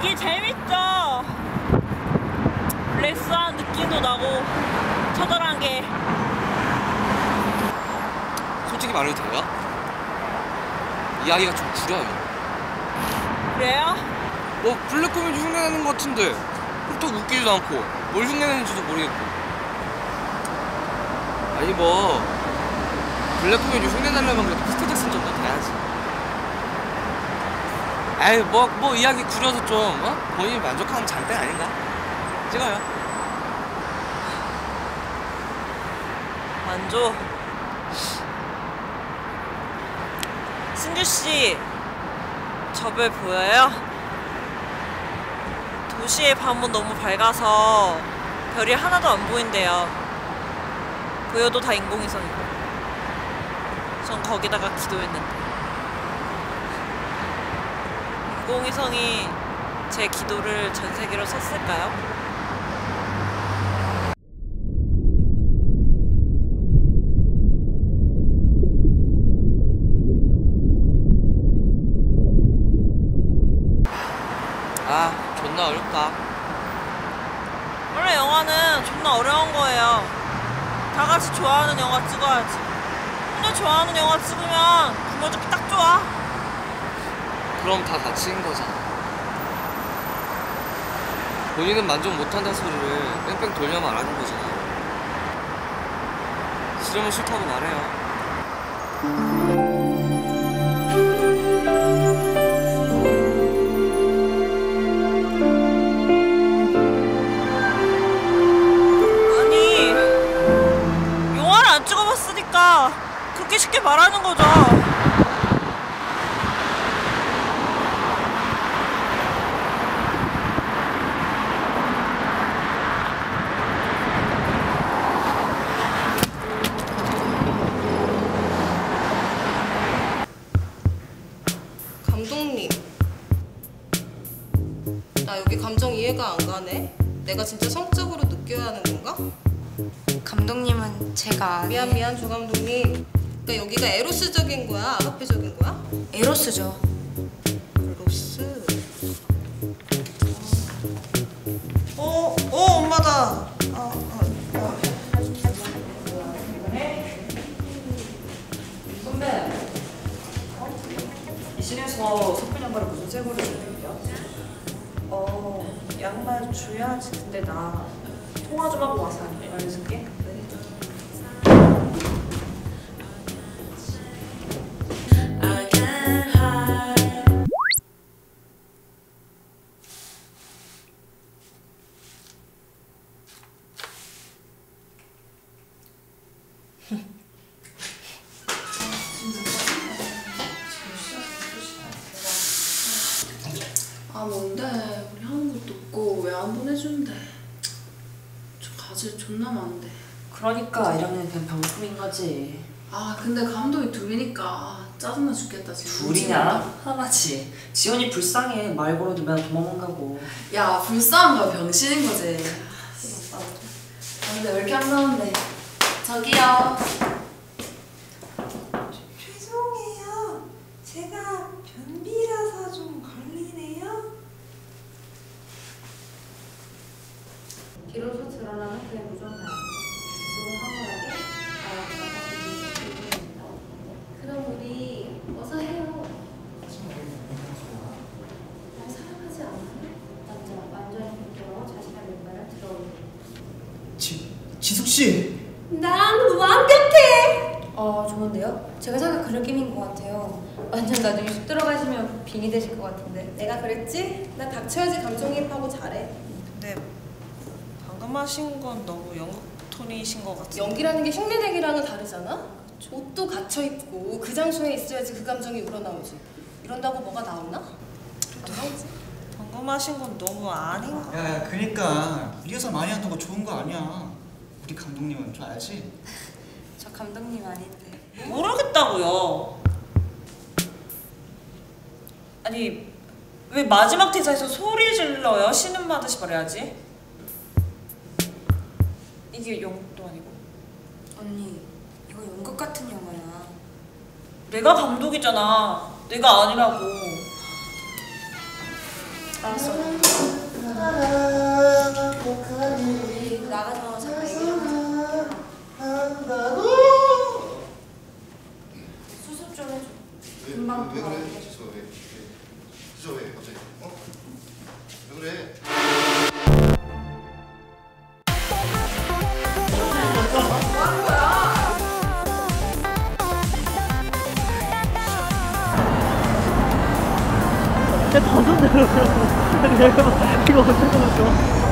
재밌죠. 레스한 느낌도 나고 처절한 게 솔직히 말해도 돼요? 이야기가 좀 구려요. 그래요? 뭐 블랙 코미디 흉내내는 것 같은데 그렇다고 웃기지도 않고 뭘 흉내내는지도 모르겠고 아니 뭐 블랙 코미디 흉내내려면 그래도 피터 잭슨 정도 돼야지 에이 뭐, 뭐 이야기 구려서 좀 어? 본인이 만족하는 장대 아닌가? 찍어요 만조. 승규 씨, 저별 보여요? 도시의 밤은 너무 밝아서 별이 하나도 안 보인대요. 보여도 다 인공위성이고. 전 거기다가 기도했는데. 인공위성이 제 기도를 전 세계로 섰을까요? 아 존나 어렵다 원래 영화는 존나 어려운 거예요. 다 같이 좋아하는 영화 찍어야지. 혼자 좋아하는 영화 찍으면 죽기 딱 좋아. 그럼 다 다치는 거잖아. 본인은 만족 못한다 소리를 뺑뺑 돌려 말하는 거잖아. 싫으면 싫다고 말해요. 아니, 영화를 안 찍어봤으니까 그렇게 쉽게 말하는 거죠. 이해가 안 가네. 내가 진짜 성적으로 느껴야 하는 건가? 감독님은 제가 아니- 미안 미안 조 감독님. 그러니까 여기가 에로스적인 거야, 아가페적인 거야? 에로스죠. 에로스. 어, 어 엄마다. 어, 어, 어. 이 신에서 석근 양말을 무슨 색으로 주는데요? 어, 양말 줘야지. 근데 나 통화 좀 하고 와서 알려줄게. 아 뭔데 우리 하는 것도 없고 왜 안 보내주는데 저 가질 존나 많은데 그러니까 1학년 그냥 병풍인 거지. 아 근데 감독이 둘이니까 짜증나 죽겠다 지금 둘이냐? 하나지. 지원이 불쌍해. 말 걸어도 맨날 도망만 가고. 야 불쌍한 거야 병신인 거지 아 근데 왜 이렇게 안 나오는데 저기요 죄송해요. 제가 변비라서 좀 걸리네요. 비로소 드러나는 그의 무정한 황홀하게 그럼 우리 어서 해요. 날 사랑하지 않아요? 먼저 완전히 부끄러워 자신의 왼발을 들어올리고 지, 지숙 씨. 좋은데요? 제가 생각 그런 느낌인 것 같아요. 완전 나중에 쑥 들어가시면 빙이 되실 것 같은데. 내가 그랬지? 나 닥쳐야지 감정이입하고 잘해. 근데 방금 하신 건 너무 연극 톤이신 것 같은데. 연기라는 게 흉내내기랑은 다르잖아? 옷도 갇혀 입고 그 장소에 있어야지 그 감정이 우러나오지. 이런다고 뭐가 나오나? 안 나오지. 방금 하신 건 너무 아닌 것 같아. 야, 야, 그니까 리허설 많이 한다고 좋은 거 아니야. 우리 감독님은 좀 알지? 저 감독님 아닌데. 모르겠다고요. 아니 왜 마지막 대사에서 소리 질러요? 신음 받듯이 말해야지. 이게 영도 아니고. 언니 이거 연극 같은 영화야. 내가 감독이잖아. 내가 아니라고. 알았어. 벗어들어요. 이거 어떻게 벗어?